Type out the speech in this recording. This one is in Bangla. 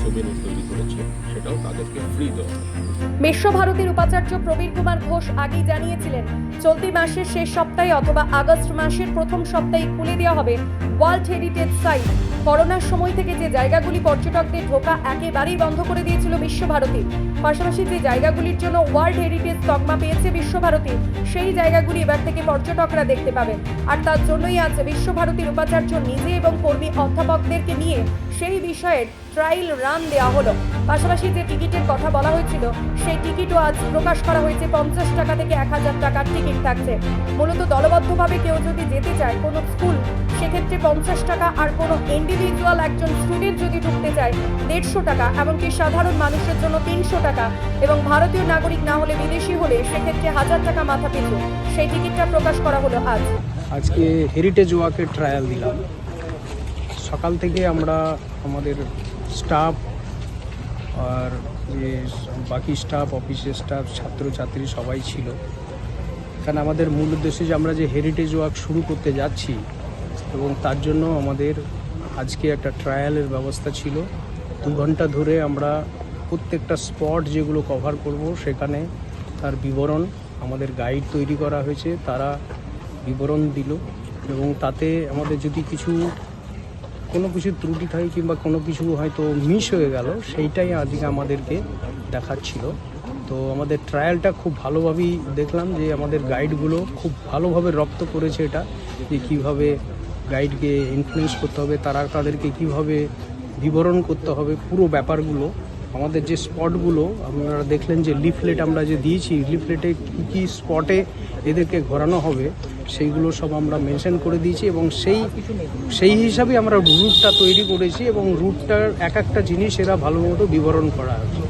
সৌমেনি তৈরি করেছে সেটাও তাদেরকে ফ্রি দেওয়া। বিশ্বভারতীর উপাচার্য প্রবীর কুমার ঘোষ আগেই জানিয়েছিলেন চলতি মাসের শেষ সপ্তাহে অথবা আগস্ট মাসের প্রথম সপ্তাহে খুলে দেওয়া হবে ওয়ার্ল্ড হেরিটেজ সাইট। করোনার সময় থেকে যে জায়গাগুলি পর্যটকদের ঢোকা একেবারেই বন্ধ করে দিয়েছিল বিশ্বভারতী। পাশাপাশি যে জায়গাগুলির জন্য ওয়ার্ল্ড হেরিটেজ তকমা পেয়েছে বিশ্বভারতী, সেই জায়গাগুলি এবার থেকে পর্যটকরা দেখতে পাবেন। আর তার জন্যই আজ বিশ্বভারতীর উপাচার্য নিজে এবং কর্মী অধ্যাপকদেরকে নিয়ে সেই বিষয়ের ট্রায়াল রান দেওয়া হলো। পাশাপাশি যে টিকিটের কথা বলা হয়েছিল, সেই টিকিটও আজ প্রকাশ করা হয়েছে পঞ্চাশ টাকা থেকে এক হাজার টাকার টিকিট। থাকছে। মূলত দলবদ্ধভাবে কেউ যদি যেতে চায় কোনো স্কুল, সেক্ষেত্রে পঞ্চাশ টাকা আর কোনো ইন্ডিভিজুয়াল একজন স্টুডেন্ট যদি ঢুকতে চায় দেড়শো টাকা, এমনকি সাধারণ মানুষের জন্য তিনশো টাকা এবং ভারতীয় নাগরিক না হলে বিদেশি হলে সেক্ষেত্রে হাজার টাকা মাথা পিছু সেই টিকিটটা প্রকাশ করা হলো আজ। আজকে হেরিটেজ ওয়াকের ট্রায়াল দিলাম। সকাল থেকে আমরা আমাদের স্টাফ আর যে বাকি স্টাফ অফিসের স্টাফ ছাত্রছাত্রী সবাই ছিল। কারণ আমাদের মূল উদ্দেশ্য যে আমরা যে হেরিটেজ ওয়াক শুরু করতে যাচ্ছি এবং তার জন্য আমাদের আজকে একটা ট্রায়ালের ব্যবস্থা ছিল। দু ঘণ্টা ধরে আমরা প্রত্যেকটা স্পট যেগুলো কভার করব সেখানে তার বিবরণ আমাদের গাইড তৈরি করা হয়েছে, তারা বিবরণ দিল এবং তাতে আমাদের যদি কিছু, কোনো কিছু ত্রুটি থাকে কিংবা কোনো কিছু হয়তো মিস হয়ে গেল, সেইটাই আজকে আমাদেরকে দেখাচ্ছিল। তো আমাদের ট্রায়ালটা খুব ভালোভাবেই দেখলাম যে আমাদের গাইডগুলো খুব ভালোভাবে রপ্ত করেছে এটা, যে কীভাবে গাইডকে ইনফ্লুয়েন্স করতে হবে, তারা তাদেরকে কীভাবে বিবরণ করতে হবে, পুরো ব্যাপারগুলো। আমাদের যে স্পটগুলো আপনারা দেখলেন যে লিফলেট আমরা যে দিয়েছি লিফলেটে কী কী স্পটে এদেরকে ঘোরানো হবে, সেইগুলো সব আমরা মেনশন করে দিয়েছি এবং সেই সেই হিসাবে আমরা রুটটা তৈরি করেছি এবং রুটটার এক একটা জিনিস এরা ভালো মতো বিবরণ করা আছে।